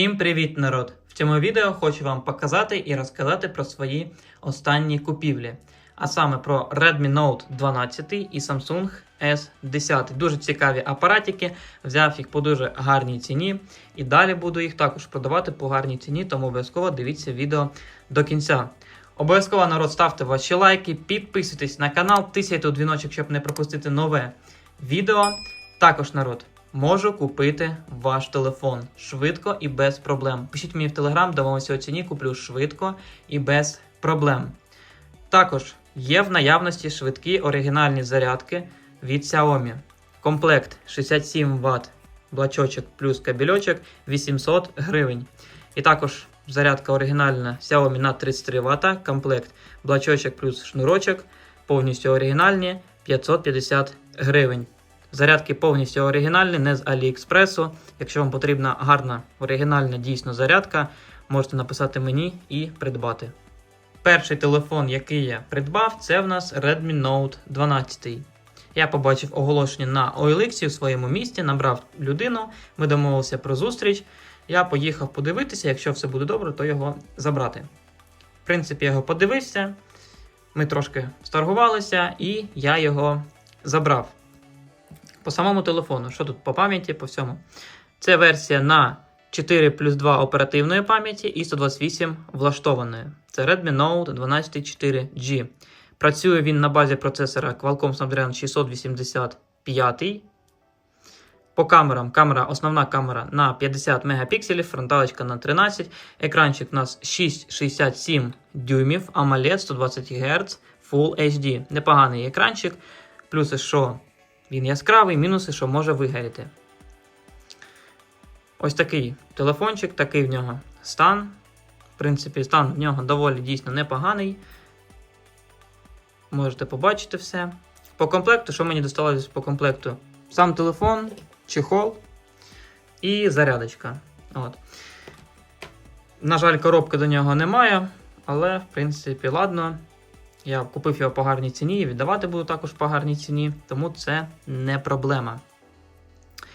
Всім привіт, народ! В цьому відео хочу вам показати і розказати про свої останні купівлі. А саме про Redmi Note 12 і Samsung S10. Дуже цікаві апаратики. Взяв їх по дуже гарній ціні. І далі буду їх також продавати по гарній ціні, тому обов'язково дивіться відео до кінця. Обов'язково народ ставте ваші лайки, підписуйтесь на канал, тисяйте у дзвіночок, щоб не пропустити нове відео. Також народ. Можу купити ваш телефон швидко і без проблем. Пишіть мені в телеграм, домовимося у ціні, куплю швидко і без проблем. Також є в наявності швидкі оригінальні зарядки від Xiaomi. Комплект 67 Вт, блачочок плюс кабельочок 800 гривень. І також зарядка оригінальна Xiaomi на 33 Вт, комплект блачочок плюс шнурочок, повністю оригінальні 550 гривень. Зарядки повністю оригінальні, не з Аліекспресу. Якщо вам потрібна гарна оригінальна дійсно зарядка, можете написати мені і придбати. Перший телефон, який я придбав, це в нас Redmi Note 12. Я побачив оголошення на OLX у своєму місті, набрав людину, ми домовилися про зустріч. Я поїхав подивитися, якщо все буде добре, то його забрати. В принципі, я його подивився, ми трошки старгувалися, і я його забрав. По самому телефону, що тут по пам'яті, по всьому. Це версія на 4 плюс 2 оперативної пам'яті і 128 влаштованої. Це Redmi Note 12 4G. Працює він на базі процесора Qualcomm Snapdragon 685. По камерам, камера, основна камера на 50 мегапікселів, фронталочка на 13. Екранчик у нас 6,67 дюймів, AMOLED 120 Гц, Full HD. Непоганий екранчик. Плюси, що він яскравий, мінуси, що може вигоріти. Ось такий телефончик, такий в нього стан. В принципі, стан в нього доволі дійсно непоганий. Можете побачити все. По комплекту, що мені досталося по комплекту? Сам телефон, чехол і зарядочка. От. На жаль, коробки до нього немає, але, в принципі, ладно. Я купив його по гарній ціні і віддавати буду також по гарній ціні, тому це не проблема.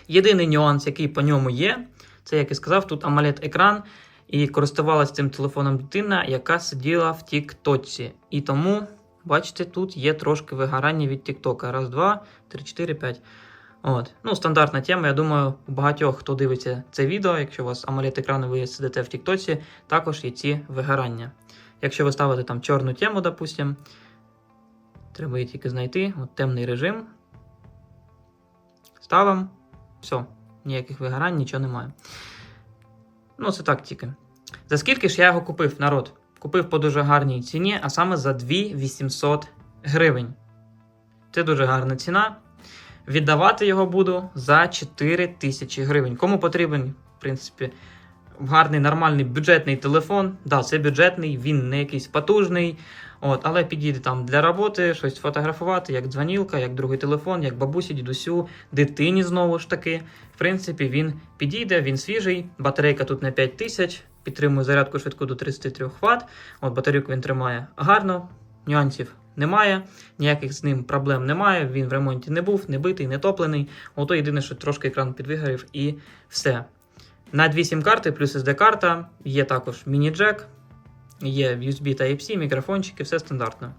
Єдиний нюанс, який по ньому є, це, як і сказав, тут amoled екран і користувалася цим телефоном дитина, яка сиділа в Тіктоці. І тому, бачите, тут є трошки вигорання від Тіктока. Раз, два, три, чотири, п'ять. От. Ну, стандартна тема. Я думаю, у багатьох, хто дивиться це відео, якщо у вас amoled екран і ви сидите в Тіктоці, також є ці вигорання. Якщо ви ставите там чорну тему, допустим, треба її тільки знайти. От темний режим. Ставимо. Все, ніяких вигорань, нічого немає. Ну, це так тільки. За скільки ж я його купив, народ? Купив по дуже гарній ціні, а саме за 2800 гривень. Це дуже гарна ціна. Віддавати його буду за 4000 гривень. Кому потрібен, в принципі, гарний, нормальний бюджетний телефон. Да, це бюджетний, він не якийсь потужний. От, але підійде там для роботи, щось фотографувати, як дзвонілка, як другий телефон, як бабусі, дідусю, дитині знову ж таки. В принципі, він підійде, він свіжий. Батарейка тут на 5000, підтримує зарядку швидку до 33 Вт. От батарейку він тримає гарно, нюансів немає, ніяких з ним проблем немає. Він в ремонті не був, не битий, не топлений. Ото єдине, що трошки екран підвигорів і все. На дві сім-карти плюс SD-карта, є також міні-джек, є USB Type-C, мікрофончики, все стандартно.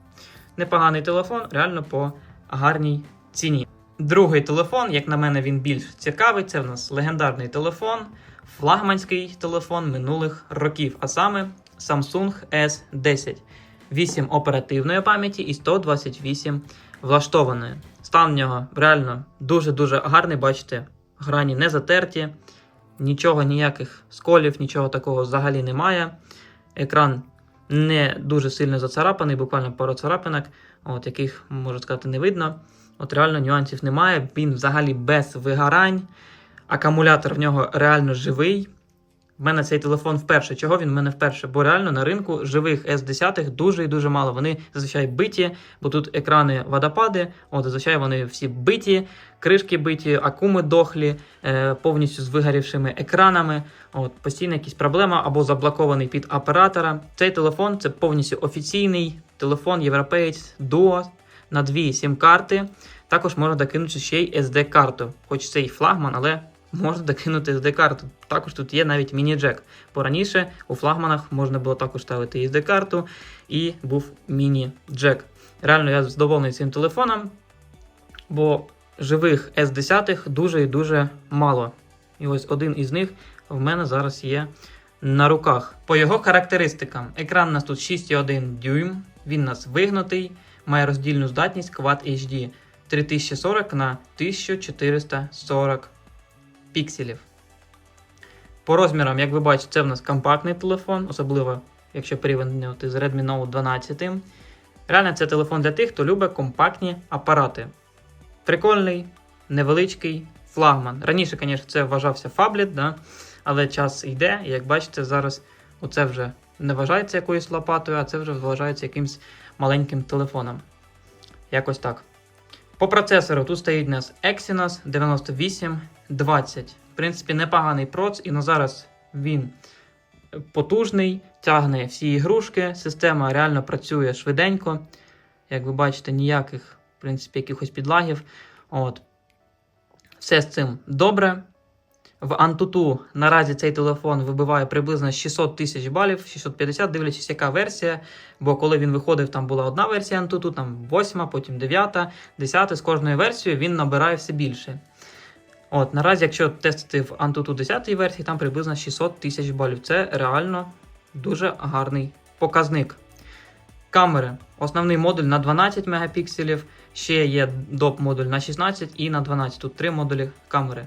Непоганий телефон, реально по гарній ціні. Другий телефон, як на мене, він більш цікавий. Це в нас легендарний телефон, флагманський телефон минулих років, а саме Samsung S10. 8 оперативної пам'яті і 128 влаштованої. Стан в нього реально дуже-дуже гарний, бачите, грані не затерті. Нічого, ніяких сколів, нічого такого взагалі немає. Екран не дуже сильно зацарапаний, буквально пару царапинок, от, яких, можна сказати, не видно. От реально нюансів немає. Він взагалі без вигорань. Акумулятор в нього реально живий. В мене цей телефон вперше. Чого він в мене вперше? Бо реально на ринку живих S10 дуже і дуже мало. Вони зазвичай биті, бо тут екрани водопади. От зазвичай вони всі биті, кришки биті, акуми дохлі, е, повністю з вигорівшими екранами. От постійно якісь проблема або заблокований під оператора. Цей телефон це повністю офіційний телефон європеєць Duo на дві сім-карти. Також можна докинути ще й SD-карту, хоч це і флагман, але можна докинути SD-карту. Також тут є навіть міні-джек. Бо раніше у флагманах можна було також ставити SD-карту і був міні-джек. Реально я задоволений цим телефоном, бо живих S10 дуже і дуже мало. І ось один із них в мене зараз є на руках. По його характеристикам, екран у нас тут 6,1 дюйм, він у нас вигнутий, має роздільну здатність Quad HD 3040 на 1440 пікселів. По розмірам, як ви бачите, це в нас компактний телефон, особливо якщо порівняти з Redmi Note 12. Реально, це телефон для тих, хто любить компактні апарати. Прикольний, невеличкий флагман. Раніше, звісно, це вважався фаблет, да? але час йде, і як бачите, зараз оце вже не вважається якоюсь лопатою, а це вже вважається якимсь маленьким телефоном. Якось так. По процесору тут стоїть у нас Exynos 9820. В принципі, непоганий проц, і на зараз він потужний, тягне всі ігрушки. Система реально працює швиденько. Як ви бачите, ніяких, в принципі, якихось підлагів. От. Все з цим добре. В Antutu наразі цей телефон вибиває приблизно 600 тисяч балів, 650, дивлячись, яка версія. Бо коли він виходив, там була одна версія Antutu, там 8, потім 9, 10. З кожною версією він набирає все більше. От, наразі, якщо тестити в Antutu 10 версії, там приблизно 600 тисяч балів. Це реально дуже гарний показник. Камери. Основний модуль на 12 мегапікселів, ще є доп модуль на 16 і на 12. Тут три модулі камери.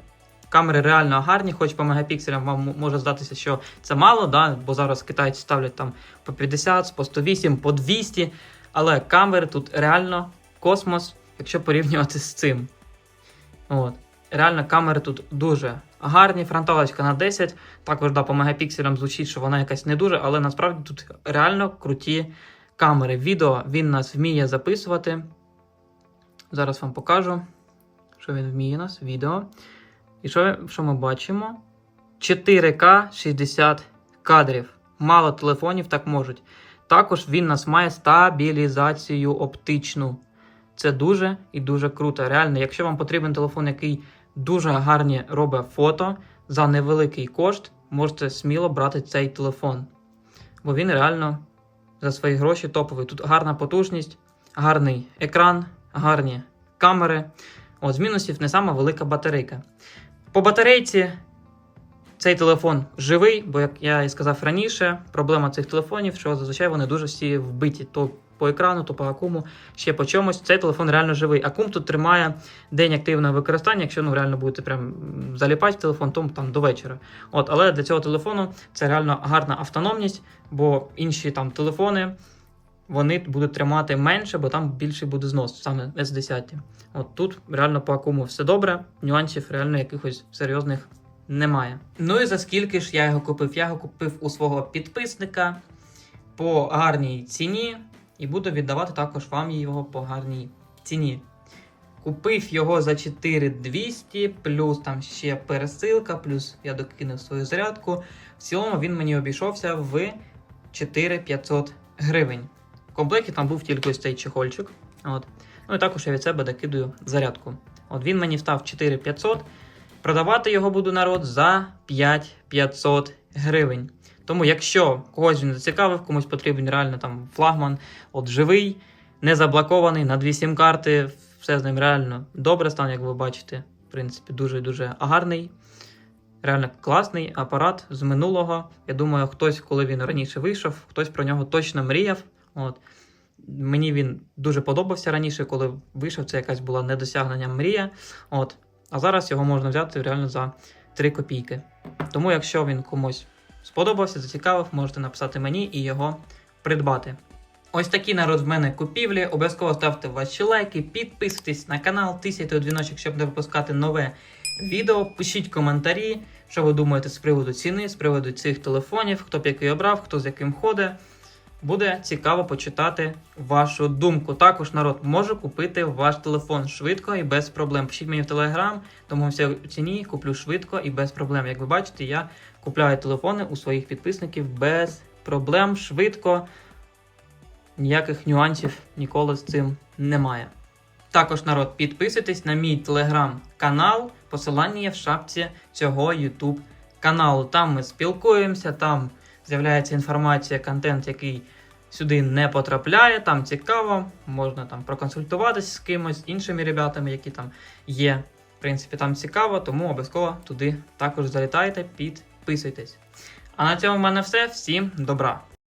Камери реально гарні, хоч по мегапікселям вам може здатися, що це мало, да? бо зараз китайці ставлять там по 50, по 108, по 200. Але камери тут реально космос, якщо порівнювати з цим. От. Реально камери тут дуже гарні. Фронталочка на 10. Також да, по мегапікселям звучить, що вона якась не дуже, але насправді тут реально круті камери. Відео він нас вміє записувати. Зараз вам покажу, що він вміє нас. Відео. І що, що ми бачимо? 4К 60 кадрів. Мало телефонів так можуть. Також він нас має стабілізацію оптичну. Це дуже і дуже круто. Реально, якщо вам потрібен телефон, який дуже гарні робить фото за невеликий кошт, можете сміло брати цей телефон. Бо він реально за свої гроші топовий. Тут гарна потужність, гарний екран, гарні камери. От, з мінусів не сама велика батарейка. По батарейці цей телефон живий, бо, як я і сказав раніше, проблема цих телефонів, що зазвичай вони дуже всі вбиті. То по екрану, то по акуму, ще по чомусь. Цей телефон реально живий. Акум тут тримає день активного використання, якщо ну реально будете прям заліпати в телефон, то там до вечора. От, але для цього телефону це реально гарна автономність, бо інші там телефони. Вони будуть тримати менше, бо там більший буде знос, саме S10. От тут реально по акуму все добре, нюансів реально якихось серйозних немає. Ну і за скільки ж я його купив? Я його купив у свого підписника по гарній ціні, і буду віддавати також вам його по гарній ціні. Купив його за 4200, плюс там ще пересилка, плюс я докинув свою зарядку. В цілому він мені обійшовся в 4500 гривень. Комплекті там був тільки ось цей чехольчик. От. Ну і також я від себе докидую зарядку. От він мені став 4500. Продавати його буду народ за 5500 гривень. Тому, якщо когось він зацікавив, комусь потрібен реально там флагман, от живий, не заблокований на дві сім-карти, все з ним реально добре стане, як ви бачите. В принципі, дуже-дуже гарний. Реально класний апарат з минулого. Я думаю, хтось, коли він раніше вийшов, хтось про нього точно мріяв. От. Мені він дуже подобався раніше, коли вийшов, це якась була недосягнення мрія. От. А зараз його можна взяти реально за 3 копійки. Тому, якщо він комусь сподобався, зацікавив, можете написати мені і його придбати. Ось такі народ в мене купівлі. Обов'язково ставте ваші лайки, підписуйтесь на канал, тисяйте у дзвіночок, щоб не пропускати нове відео. Пишіть коментарі, що ви думаєте з приводу ціни, з приводу цих телефонів, хто б який обрав, хто з яким ходить. Буде цікаво почитати вашу думку. Також народ може купити ваш телефон швидко і без проблем. Пишіть мені в телеграм, тому все в ціні куплю швидко і без проблем. Як ви бачите, я купляю телефони у своїх підписників без проблем, швидко. Ніяких нюансів ніколи з цим немає. Також народ, підписуйтесь на мій телеграм-канал. Посилання є в шапці цього YouTube каналу. Там ми спілкуємося, там з'являється інформація, контент, який сюди не потрапляє. Там цікаво, можна там проконсультуватися з кимось, іншими ребятами, які там є. В принципі, там цікаво, тому обов'язково туди також залітайте, підписуйтесь. А на цьому в мене все. Всім добра!